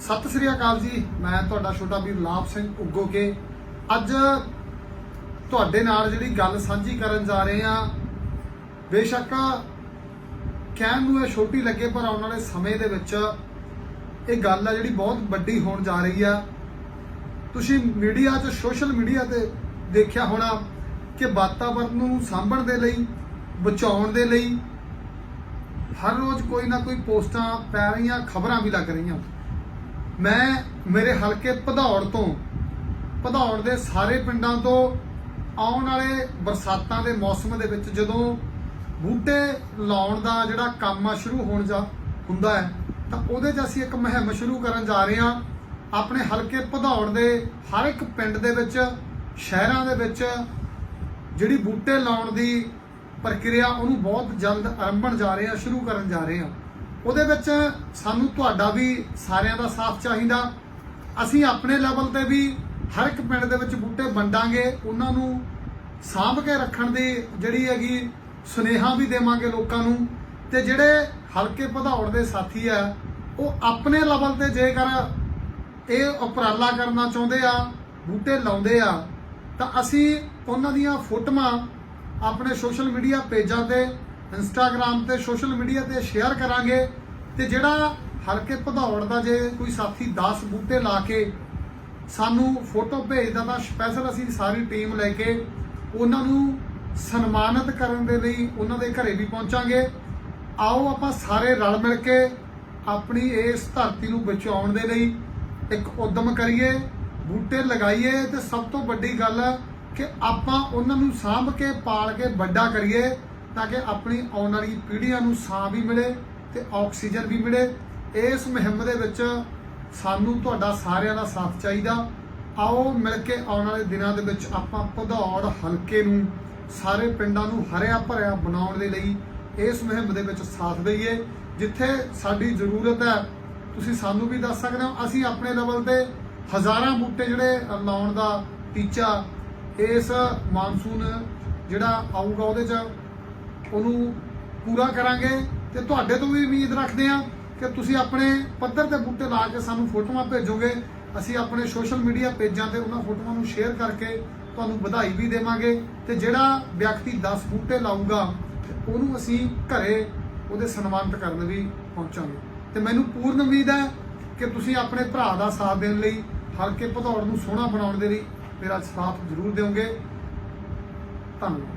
ਸਤਿ ਸ੍ਰੀ ਅਕਾਲ ਜੀ। ਮੈਂ ਤੁਹਾਡਾ ਛੋਟਾ ਵੀਰ ਲਾਭ ਸਿੰਘ ਉੱਗੋਕੇ ਅੱਜ ਤੁਹਾਡੇ ਨਾਲ ਜਿਹੜੀ ਗੱਲ ਸਾਂਝੀ ਕਰਨ ਜਾ ਰਹੇ ਹਾਂ, ਬੇਸ਼ੱਕ ਕਹਿਣ ਨੂੰ ਇਹ ਛੋਟੀ ਲੱਗੇ, ਪਰ ਆਉਣ ਵਾਲੇ ਸਮੇਂ ਦੇ ਵਿੱਚ ਇਹ ਗੱਲ ਆ ਜਿਹੜੀ ਬਹੁਤ ਵੱਡੀ ਹੋਣ ਜਾ ਰਹੀ ਆ। ਤੁਸੀਂ ਮੀਡੀਆ 'ਚ, ਸੋਸ਼ਲ ਮੀਡੀਆ ਤੇ ਦੇਖਿਆ ਹੋਣਾ ਕਿ ਵਾਤਾਵਰਣ ਨੂੰ ਸਾਂਭਣ ਦੇ ਲਈ, ਬਚਾਉਣ ਦੇ ਲਈ ਹਰ ਰੋਜ਼ ਕੋਈ ਨਾ ਕੋਈ ਪੋਸਟਾਂ ਪੈ ਰਹੀਆਂ, ਖਬਰਾਂ ਵੀ ਲੱਗ ਰਹੀਆਂ। ਮੈਂ ਮੇਰੇ ਹਲਕੇ ਭਦੌੜ ਤੋਂ, ਭਦੌੜ ਦੇ ਸਾਰੇ ਪਿੰਡਾਂ ਤੋਂ ਆਉਣ ਵਾਲੇ ਬਰਸਾਤਾਂ ਦੇ ਮੌਸਮ ਦੇ ਵਿੱਚ ਜਦੋਂ ਬੂਟੇ ਲਾਉਣ ਦਾ ਜਿਹੜਾ ਕੰਮ ਆ ਸ਼ੁਰੂ ਹੋਣ ਜਾ ਹੁੰਦਾ ਹੈ, ਤਾਂ ਉਹਦੇ 'ਚ ਅਸੀਂ ਇੱਕ ਮੁਹਿੰਮ ਸ਼ੁਰੂ ਕਰਨ ਜਾ ਰਹੇ ਹਾਂ। ਆਪਣੇ ਹਲਕੇ ਭਦੌੜ ਦੇ ਹਰ ਇੱਕ ਪਿੰਡ ਦੇ ਵਿੱਚ, ਸ਼ਹਿਰਾਂ ਦੇ ਵਿੱਚ ਜਿਹੜੀ ਬੂਟੇ ਲਾਉਣ ਦੀ ਪ੍ਰਕਿਰਿਆ ਉਹਨੂੰ ਬਹੁਤ ਜਲਦ ਆਰੰਭਣ ਜਾ ਰਹੇ ਹਾਂ, ਸ਼ੁਰੂ ਕਰਨ ਜਾ ਰਹੇ ਹਾਂ। ਉਹਦੇ ਵਿੱਚ ਸਾਨੂੰ ਤੁਹਾਡਾ ਵੀ ਸਾਰਿਆਂ ਦਾ ਸਾਥ ਚਾਹੀਦਾ। ਅਸੀਂ ਆਪਣੇ ਲੈਵਲ ਤੇ ਵੀ ਹਰ ਇੱਕ ਪਿੰਡ ਦੇ ਵਿੱਚ ਬੂਟੇ ਵੰਡਾਂਗੇ। ਉਹਨਾਂ ਨੂੰ ਸਾਂਭ ਕੇ ਰੱਖਣ ਦੀ ਜਿਹੜੀ ਹੈਗੀ ਸੁਨੇਹਾ ਵੀ ਦੇਵਾਂਗੇ ਲੋਕਾਂ ਨੂੰ। ਤੇ ਜਿਹੜੇ ਹਲਕੇ ਭਦੌੜ ਦੇ ਸਾਥੀ ਆ, ਉਹ ਆਪਣੇ ਲੈਵਲ ਤੇ ਜੇਕਰ ਇਹ ਉਪਰਾਲਾ ਕਰਨਾ ਚਾਹੁੰਦੇ ਆ, ਬੂਟੇ ਲਾਉਂਦੇ ਆ, ਤਾਂ ਅਸੀਂ ਉਹਨਾਂ ਦੀਆਂ ਫੋਟੋਆਂ ਆਪਣੇ ਸੋਸ਼ਲ ਮੀਡੀਆ ਪੇਜਾਂ ਤੇ ਇੰਸਟਾਗ੍ਰam ਤੇ ਸੋਸ਼ਲ ਮੀਡੀਆ ਤੇ ਸ਼ੇਅਰ ਕਰਾਂਗੇ ਤੇ ਜਿਹੜਾ ਹਲਕੇ ਭਦੌੜ ਦਾ ਜੇ ਕੋਈ ਸਾਥੀ 10 ਬੂਟੇ ਲਾ ਕੇ ਸਾਨੂੰ ਫੋਟੋ ਭੇਜਦਾ ਤਾਂ ਸਪੈਸ਼ਲ ਅਸੀਂ ਸਾਰੀ ਟੀਮ ਲੈ ਕੇ ਉਹਨਾਂ ਨੂੰ ਸਨਮਾਨਿਤ ਕਰਨ ਦੇ ਲਈ ਉਹਨਾਂ ਦੇ ਘਰੇ ਵੀ ਪਹੁੰਚਾਂਗੇ। ਆਓ ਆਪਾਂ ਸਾਰੇ ਰਲ ਮਿਲ ਕੇ ਆਪਣੀ ਇਸ ਧਰਤੀ ਨੂੰ ਬਚਾਉਣ ਦੇ ਲਈ ਇੱਕ ਉਦਮ ਕਰੀਏ, ਬੂਟੇ ਲਗਾਈਏ ਤੇ ਸਭ ਤੋਂ ਵੱਡੀ ਗੱਲ ਕਿ ਆਪਾਂ ਉਹਨਾਂ ਨੂੰ ਸਾਂਭ ਕੇ ਪਾਲ ਕੇ ਵੱਡਾ ਕਰੀਏ। ਤਾਂ ਕਿ ਆਪਣੀ ਆਉਣ ਵਾਲੀ ਪੀੜ੍ਹੀਆਂ ਨੂੰ ਸਾਹ ਵੀ ਮਿਲੇ ਤੇ ਆਕਸੀਜਨ ਵੀ ਮਿਲੇ। ਇਸ ਮੁਹਿੰਮ ਦੇ ਵਿੱਚ ਸਾਨੂੰ ਤੁਹਾਡਾ ਸਾਰਿਆਂ ਦਾ ਸਾਥ ਚਾਹੀਦਾ। ਆਓ ਮਿਲ ਕੇ ਆਉਣ ਵਾਲੇ ਦਿਨਾਂ ਦੇ ਵਿੱਚ ਆਪਾਂ ਭਦੌੜ ਹਲਕੇ ਨੂੰ, ਸਾਰੇ ਪਿੰਡਾਂ ਨੂੰ ਹਰਿਆ ਭਰਿਆ ਬਣਾਉਣ ਦੇ ਲਈ ਇਸ ਮੁਹਿੰਮ ਦੇ ਵਿੱਚ ਸਾਥ ਦਈਏ। ਜਿੱਥੇ ਸਾਡੀ ਜ਼ਰੂਰਤ ਹੈ, ਤੁਸੀਂ ਸਾਨੂੰ ਵੀ ਦੱਸ ਸਕਦੇ ਹੋ, ਅਸੀਂ ਆਪਣੇ ਲੈਵਲ ਤੇ ਹਜ਼ਾਰਾਂ ਬੂਟੇ ਜਿਹੜੇ ਲਾਉਣ ਦਾ ਟੀਚਾ ਇਸ ਮਾਨਸੂਨ ਜਿਹੜਾ ਆਊਗਾ ਉਹਦੇ 'ਚ ਉਹਨੂੰ ਪੂਰਾ ਕਰਾਂਗੇ ਤੇ ਤੁਹਾਡੇ ਤੋਂ ਵੀ ਉਮੀਦ ਰੱਖਦੇ ਹਾਂ ਕਿ ਤੁਸੀਂ ਆਪਣੇ ਪੱਧਰ ਤੇ ਬੂਟੇ ਲਾ ਕੇ ਸਾਨੂੰ ਫੋਟੋਆਂ ਭੇਜੋਗੇ। ਅਸੀਂ ਆਪਣੇ ਸੋਸ਼ਲ ਮੀਡੀਆ ਪੇਜਾਂ ਤੇ ਉਹਨਾਂ ਫੋਟੋਆਂ ਨੂੰ ਸ਼ੇਅਰ ਕਰਕੇ ਤੁਹਾਨੂੰ ਵਧਾਈ ਵੀ ਦੇਵਾਂਗੇ ਤੇ ਜਿਹੜਾ ਵਿਅਕਤੀ 10 ਬੂਟੇ ਲਾਊਗਾ ਤੇ ਉਹਨੂੰ ਅਸੀਂ ਘਰੇ ਉਹਦੇ ਸਨਮਾਨਿਤ ਕਰਨ ਵੀ ਪਹੁੰਚਾਂਗੇ। ਤੇ ਮੈਨੂੰ ਪੂਰਨ ਉਮੀਦ ਹੈ ਕਿ ਤੁਸੀਂ ਆਪਣੇ ਭਰਾ ਦਾ ਸਾਥ ਦੇਣ ਲਈ ਹਲਕੇ ਭਦੌੜ ਨੂੰ ਸੋਹਣਾ ਬਣਾਉਣ ਦੇ ਲਈ ਮੇਰਾ ਸਾਥ ਜ਼ਰੂਰ ਦਿਓਗੇ। ਧੰਨਵਾਦ।